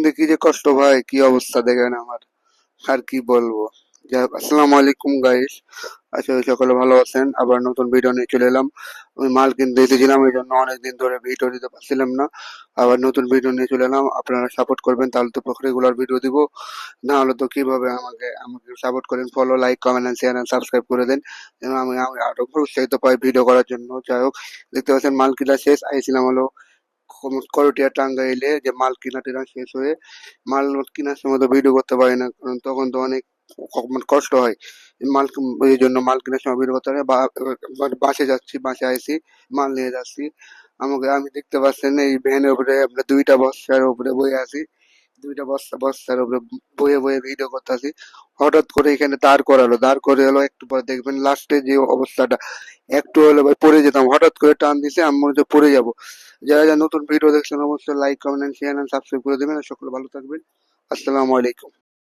কিন্তু কি যে কষ্ট ভাই, কি অবস্থা দেখেন আমার। আর কি বলব? আসসালামু আলাইকুম গাইস করি সকলে ভালো আছেন। আবার নতুন ভিডিও নিয়ে চলে এলাম। আমি মাল কিনতে এসেছিলাম, এই জন্য অনেকদিন ধরে ভিডিও দিতে পারছিলাম না। আবার নতুন ভিডিও নিয়ে চলে এলাম। আপনারা সাপোর্ট করবেন, তাহলে তো রেগুলার ভিডিও দিব। না হলে তো কীভাবে আমাকে আমাকে সাপোর্ট করেন follow like comment and share and subscribe করে দেন। এবং আমি আমি আরও উৎসাহিত পাই ভিডিও করার জন্য। যাই হোক, দেখতে পাচ্ছেন মাল কিনা শেষ, আইছিলাম হলো করটিয়া টাঙ্গাইলে যে মাল কিনা টিনা শেষ হয়ে মাল কেনার সময় তো ভিডিও করতে পারি না, কারণ তখন তো অনেক মানে কষ্ট হয়। মাল এই জন্য মাল কেনার সময় ভিডিও করতে পারি বা- মানে বাসে যাচ্ছি, বাসে আইসি, মাল নিয়ে যাচ্ছি। আমাকে, আমি দেখতে পাচ্ছেন এই ভ্যানের উপরে আমরা দুইটা বস্তার উপরে বয়ে আছি। দুইটা বস্তা, বস্তার উপরে বয়ে বয়ে ভিডিও করতেছি। হঠাৎ করে এখানে দাঁড় করালো দাঁড় করে হলো, একটু পরে দেখবেন লাস্টে যে অবস্থাটা, একটু হলে পড়ে যেতাম। হঠাৎ করে টান দিছে, আমি মনে হচ্ছে পড়ে যাব। যারা যারা নতুন ভিডিও দেখছেন, অবশ্যই লাইক কমেন্ট শেয়ার সাবস্ক্রাইব করে দেবেন। আর সকলে ভালো থাকবেন। আসসালামু আলাইকুম।